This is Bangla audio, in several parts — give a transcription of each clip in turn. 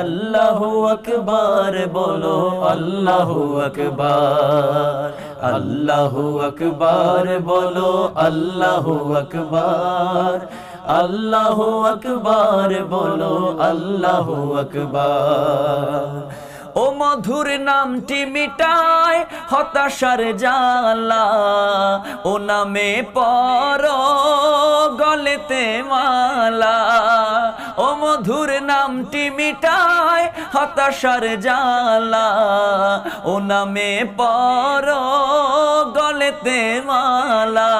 আল্লাহু আকবার, বলো আল্লাহু আকবার। আল্লাহু আকবার, বলো আল্লাহ আকবার। আল্লাহ আকবার, বলো আল্লাহু আকবার। ও মধুর নামটি মিটায় হতাশার জালা ও নামে পর গলেতে মালা। মধুর নামটি মিটায় হতাশার জালা ও নামে পর গলেতে মালা।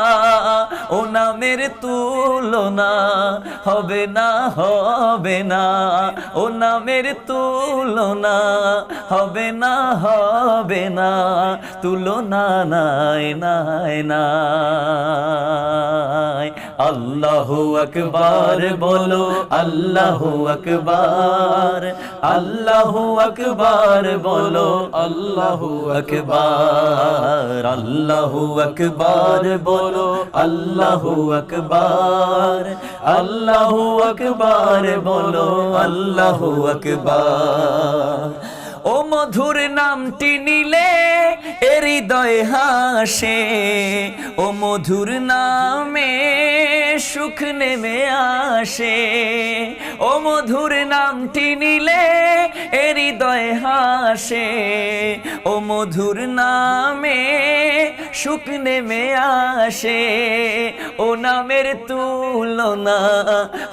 ও নামের তুলনা হবে না হবে না। ও নামের তুলনা হবে না হবে না। তুলনা নাই নাই নাই। আল্লাহু আকবার বলো, আল্লাহু আকবার আল্লাহু আকবার বলো, আল্লাহু আকবার আল্লাহু আকবার বলো, আল্লাহু আকবার আল্লাহু আকবার বলো, আল্লাহু আকবার। ও মধুর নামটি নিলে এ হৃদয় হাসে, ও মধুর নামে সুখ নেমে আসে। ও মধুর নামটি নিলে হৃদয় হাসে, ও মধুর নামে সুখ নেমে আসে ও নামের তুলনা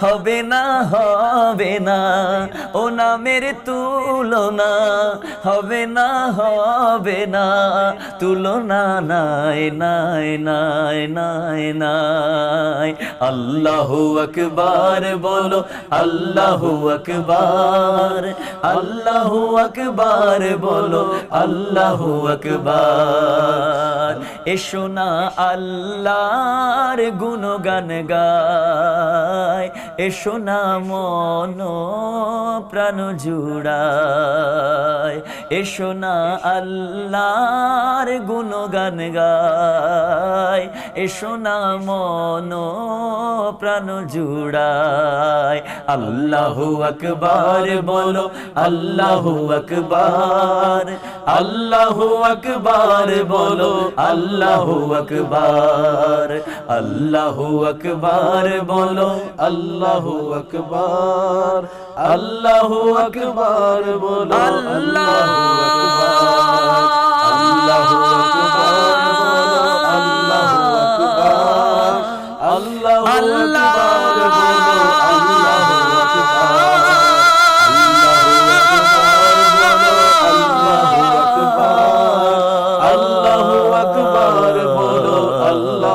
হবে না হবে না, ও নামের তুলনা হবে না হবে না, তুলনা নাই নাই নাই নাই নাই। আল্লাহু আকবার বলো, আল্লাহু আকবার, আল্লাহু আকবার বলো, আল্লাহ আকবার। এসো না আল্লাহর গুণগান গায়, এসো না মন প্রাণ জুড়ায়, এসো না আল্লাহর গুণগান গায়, এসো না মন প্রাণ জুড়ায়। আল্লাহু আকবার বলো, আল্লাহু আকবার আল্লাহু আকবার বলো, আল্লাহু আকবার আল্লাহু আকবার বলো, আল্লাহু আকবার আল্লাহু আকবার বলো, আল্লাহু আকবার।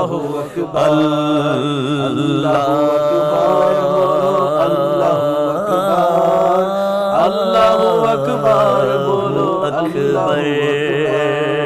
আল্লাহু আকবার আল্লাহু আকবার বলো আল্লাহু আকবার